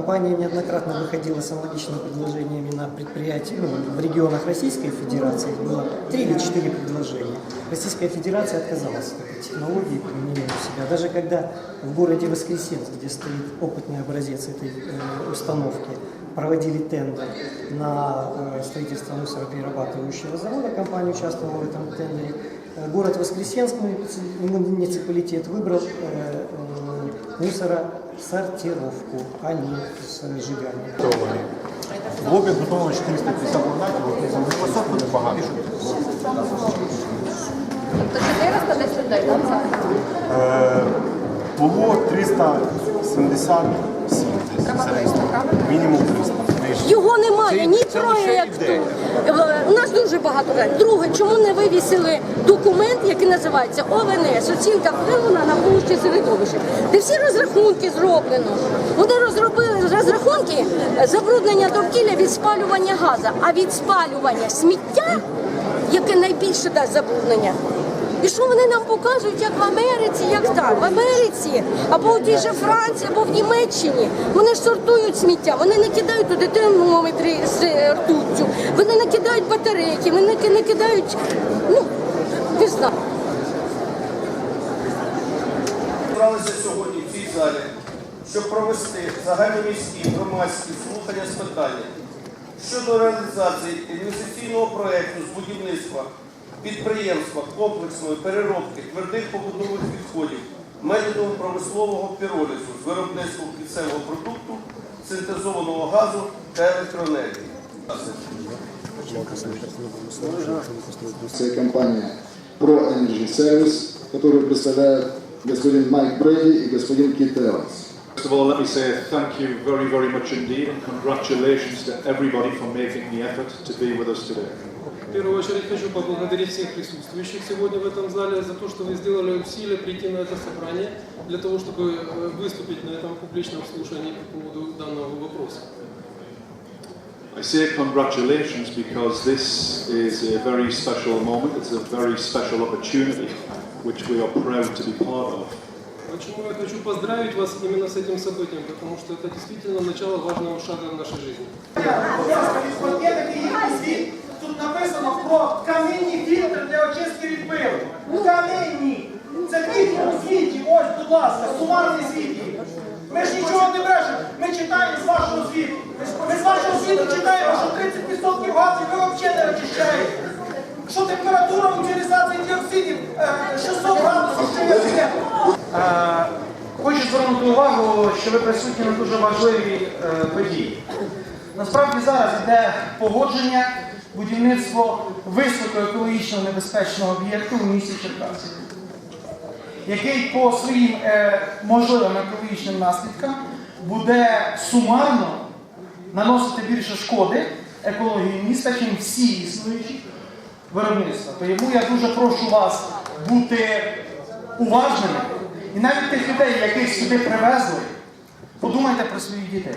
компания неоднократно выходила с аналогичными предложениями на предприятия ну, в регионах Российской Федерации. Было три или четыре предложения. Российская Федерация отказалась от этой технологии применения у себя. Даже когда в городе Воскресенск, где стоит опытный образец этой э, установки, проводили тендер на э, строительство мусороперерабатывающего завода, компания участвовала в этом тендере. Э, Город Воскресенск, муници- муниципалитет, выбрал э, э, мусоросортировку, а не сжигание. Було підготовлено 450 орнатів, от посадку небагато. Тобто 400 десь людей, зараз? Е, Було 377 немає ні це проєкту. У нас дуже багато проєктів. Друге, чому не вивісили документ, який називається ОВНС, оцінка впливу на навколишнє середовище, де всі розрахунки зроблено. Вони розробили розрахунки забруднення довкілля від спалювання газу, а від спалювання сміття, яке найбільше дасть забруднення. І що вони нам показують, як в Америці, як так? В Америці, або в тій же Франції, або в Німеччині. Вони ж сортують сміття, вони не кидають туди термометри з ртуттю, вони не кидають батарейки, вони не не кидають, ну, ви знаєте. Зібралися сьогодні в цій залі, щоб провести загальноміські громадські слухання з питання щодо реалізації інвестиційного проєкту з будівництва підприємства комплексної переробки твердих побутових відходів методом промислового піролізу з виробництвом кінцевого продукту, синтезованого газу та електроенергії. Это компания Pro Energy Service, которую представляют господин Майк Брэди и господин Кит Эванс. First of all, let me say thank you very, very much indeed and congratulations to everybody for making the effort to be with us today. В первую очередь хочу поблагодарить всех присутствующих сегодня в этом зале за то, что вы сделали усилия прийти на это собрание для того, чтобы э, выступить на этом публичном слушании по поводу данного вопроса. I say congratulations because this is a very special moment, it's a very special opportunity which we are proud to be part of. Почему я хочу поздравить вас именно с этим событием, потому что это действительно начало важного шага в нашей жизни. Є є написано про камінні фільтри для очистки від пилу. Камінні! Це тільки у звіті. Ось, будь ласка, сумарний звіт. Ми ж нічого не брешемо. Ми читаємо з вашого звіту. Ми з вашого звіту читаємо, що 30% газів ви взагалі не очищаєте. Що температура утилізації діоксидів е, 600 градусів, що є все. Е, Хочу звернути увагу, що ви присутні на дуже важливій е, події. Насправді зараз йде погодження будівництво високоекологічно небезпечного об'єкту в місті Черкаси, який по своїм е, можливим екологічним наслідкам буде сумарно наносити більше шкоди екології міста, ніж всі існуючі виробництва. Тому я дуже прошу вас бути уважними. І навіть тих людей, яких сюди привезли, подумайте про своїх дітей.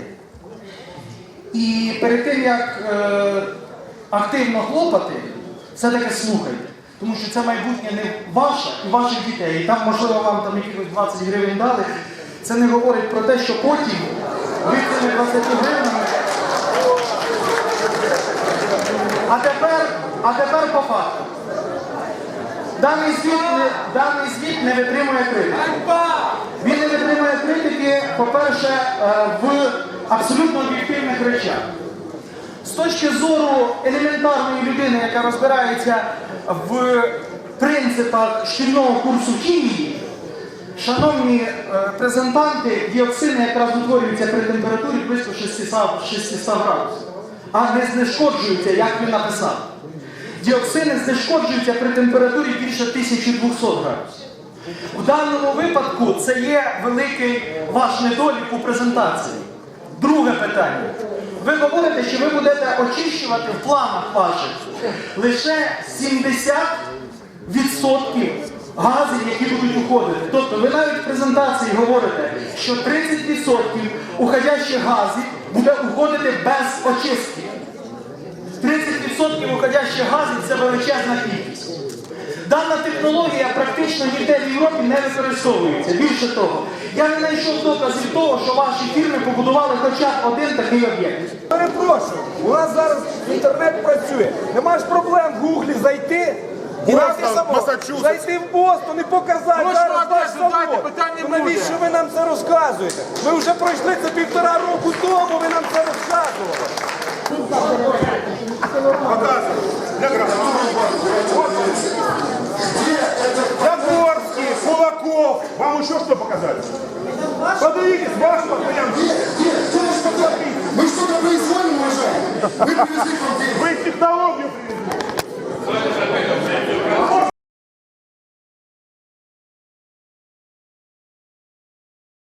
І перед тим, як е, активно хлопати, все-таки слухайте. Тому що це майбутнє не ваше і ваших дітей. І там, можливо, вам там якихось 20 гривень дали. Це не говорить про те, що потім ви цими 20 гривнями. А тепер, а тепер по факту. Даний звіт, не, даний звіт не витримує критики. Він не витримує критики, по-перше, е, в абсолютно об'єктивних речах. З точки зору елементарної людини, яка розбирається в принципах шкільного курсу хімії, шановні е, презентанти, діоксини якраз утворюються при температурі близько 600, 600 градусів, а не знешкоджуються, як він написав. Діоксини знешкоджуються при температурі більше 1200 градусів. В даному випадку це є великий ваш недолік у презентації. Друге питання. Ви говорите, що ви будете очищувати в планах ваших лише 70% газів, які будуть уходити. Тобто ви навіть в презентації говорите, що 30% уходящих газів буде уходити без очистки. 30% уходящих газів це величезна кількість. Дана технологія практично ніде в Європі не використовується. Більше того, я не знайшов доказів того, що ваші фірми побудували хоча б один такий об'єкт. Перепрошую, у нас зараз інтернет працює. Нема ж проблем в гуглі зайти. брати. Зайти в Бостон і показати зараз дайте, завод. питань не Ну, буде. Навіщо ви нам це розказуєте? Ми вже пройшли це півтора року тому, ви нам це розказували. Загорский, Вам еще что показали? Подождите, ваш постоянно. Мы что-то производим, уважаемые. Вы привезли к вам Вы технологию привезли.